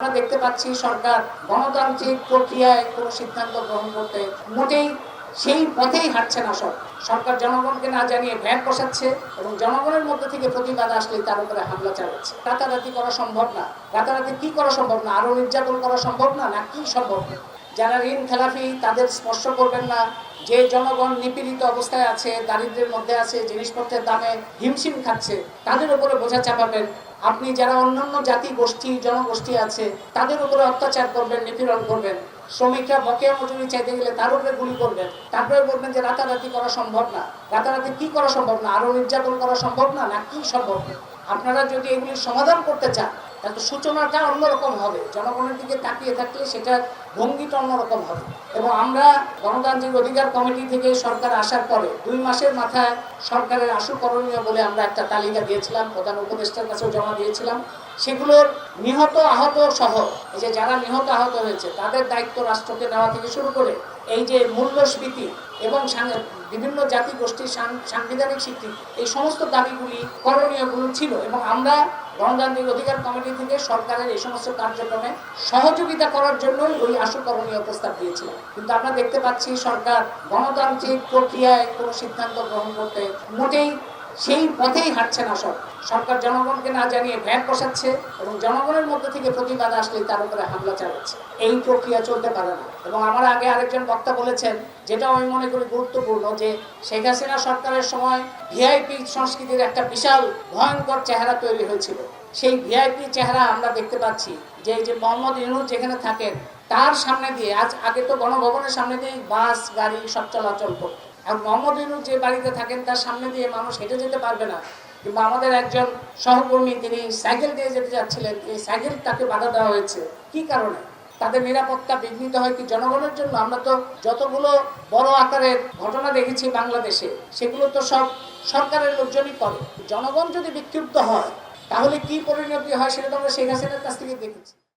আমরা দেখতে পাচ্ছি সরকার গণতান্ত্রিক প্রক্রিয়ায় কোনো সিদ্ধান্ত গ্রহণ করতে মোটেই সেই পথেই হাঁটছে না সব। সরকার জনগণকে না জানিয়ে ভ্যাট বসাচ্ছে এবং জনগণের মধ্যে থেকে প্রতিবাদ আসলে তার উপরে হামলা চালাচ্ছে। রাতারাতি করা সম্ভব না। রাতারাতি কি করা সম্ভব না? আরও নির্যাতন করা সম্ভব না? না কি সম্ভব? না যারা ঋণ খেলাফি তাদের স্পর্শ করবেন না। যে জনগণ নিপীড়িত অবস্থায় আছে দারিদ্র্যের মধ্যে আছে, জিনিসপত্রের দামে হিমশিম খাচ্ছে, তাদের উপরে বোঝা চাপাবেন। আপনি যারা অন্যান্য জাতি গোষ্ঠী, জনগোষ্ঠী আছে, তাদের উপরে অত্যাচার করবেন, নিপীড়ন করবেন। শ্রমিকরা বকেয়া মজুরি চাইতে গেলে তার উপরে গুলি করবেন। তারপরে বলবেন যে রাতারাতি করা সম্ভব না। রাতারাতি কি করা সম্ভব না? আরও নির্যাতন করা সম্ভব না? না, কি সম্ভব? না আপনারা যদি এগুলি সমাধান করতে চান, তাহলে সূচনাটা অন্যরকম হবে। জনগণের দিকে তাকিয়ে থাকলে সেটার ভঙ্গিটা অন্যরকম হবে। এবং আমরা গণতান্ত্রিক অধিকার কমিটি থেকে সরকার আসার পরে দুই মাসের মাথায় সরকারের আশু করণীয় বলে আমরা একটা তালিকা দিয়েছিলাম, প্রধান উপদেষ্টার কাছেও জমা দিয়েছিলাম। সেগুলোর নিহত, আহত সহ যে যারা নিহত আহত হয়েছে, তাদের দায়িত্ব রাষ্ট্রকে নেওয়া থেকে শুরু করে এই যে মূল্যস্ফীতি এবং বিভিন্ন জাতি গোষ্ঠীর সাংবিধানিক স্বীকৃতি, এই সমস্ত দাবিগুলি করণীয়গুলো ছিল এবং আমরা গণতান্ত্রিক অধিকার কমিটি থেকে সরকারের এই সমস্ত কার্যক্রমে সহযোগিতা করার জন্যই ওই আশু করণীয় প্রস্তাব দিয়েছিলাম। কিন্তু আমরা দেখতে পাচ্ছি সরকার গণতান্ত্রিক প্রক্রিয়ায় কোনো সিদ্ধান্ত গ্রহণ করতে মোটেই সেই পথেই হাঁটছে না সব। সরকার জনগণকে না জানিয়ে ভ্যাট বসাচ্ছে এবং জনগণের মধ্যে থেকে প্রতিবাদ আসলে তার উপরে হামলা চালাচ্ছে। এই প্রক্রিয়া চলতে পারে না। এবং আমার আগে আরেকজন বক্তা বলেছেন, যেটা আমি মনে করি গুরুত্বপূর্ণ, যে শেখ হাসিনা সরকারের সময় ভিআইপি সংস্কৃতির একটা বিশাল ভয়ঙ্কর চেহারা তৈরি হয়েছিল। সেই ভিআইপি চেহারা আমরা দেখতে পাচ্ছি যে, এই যে মোহাম্মদ ইউনুস যেখানে থাকেন, তার সামনে দিয়ে, আজ আগে তো গণভবনের সামনে দিয়ে বাস, গাড়ি সব চলাচল করতো। আর মোহাম্মদ ইউনুস যে বাড়িতে থাকেন, তার সামনে দিয়ে মানুষ হেঁটে যেতে পারবে না। কিংবা আমাদের একজন সহকর্মী, তিনি সাইকেল দিয়ে যেতে যাচ্ছিলেন, এই সাইকেল তাকে বাধা দেওয়া হয়েছে। কি কারণে? তাদের নিরাপত্তা বিঘ্নিত হয় কি জনগণের জন্য? আমরা তো যতগুলো বড় আকারের ঘটনা দেখেছি বাংলাদেশে, সেগুলো তো সব সরকারের লোকজনই করে। জনগণ যদি বিক্ষিপ্ত হয়, তাহলে কি পরিণতি হয় সেটা তো আমরা শেখ হাসিনার কাছ থেকে দেখেছি।